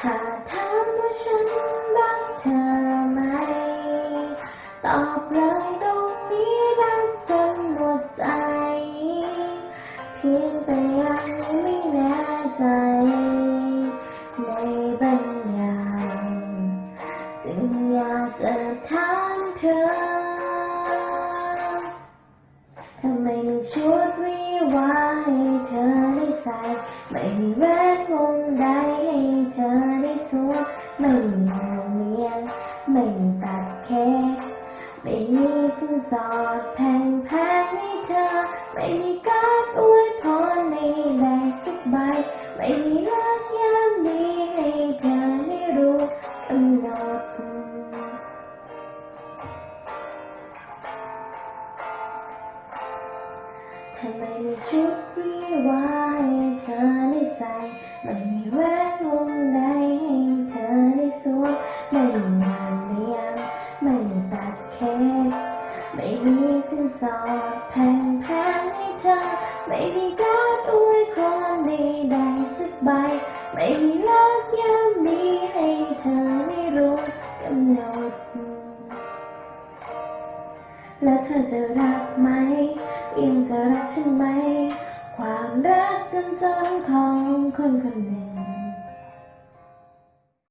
ถ้าถามว่าฉันรักเธอไหม ตอบเลยตรงนี้รักจนหมดใจ เพียงแต่ยังไม่แน่ใจ ในบางอย่างจึงอยากจะถามเธอทำไมมีชุดวิวาให้เธอได้ใส่ไม่มีแว ดเค้กไม่มีสินสอดแพงแพงให้เธอ ไม่มีการดอวยพรในใดสักใบ ไม่มีรักยามดีให้เธอได้รู้กำหนดทำไมมีชุดวิวาให้เธอได้ใส่ไม่มีแหวนวงใดให้เธอได้สวมไม่มี สอดแพงแพงให้เธอ ไม่มีการอวยพรใดๆสักใบ ไม่มีรักยามดีให้เธอได้รู้กำหนด แล้วเธอจะรักไหมยังจะรักฉันไหม ความรักจนจนของคนคนหนึ่ง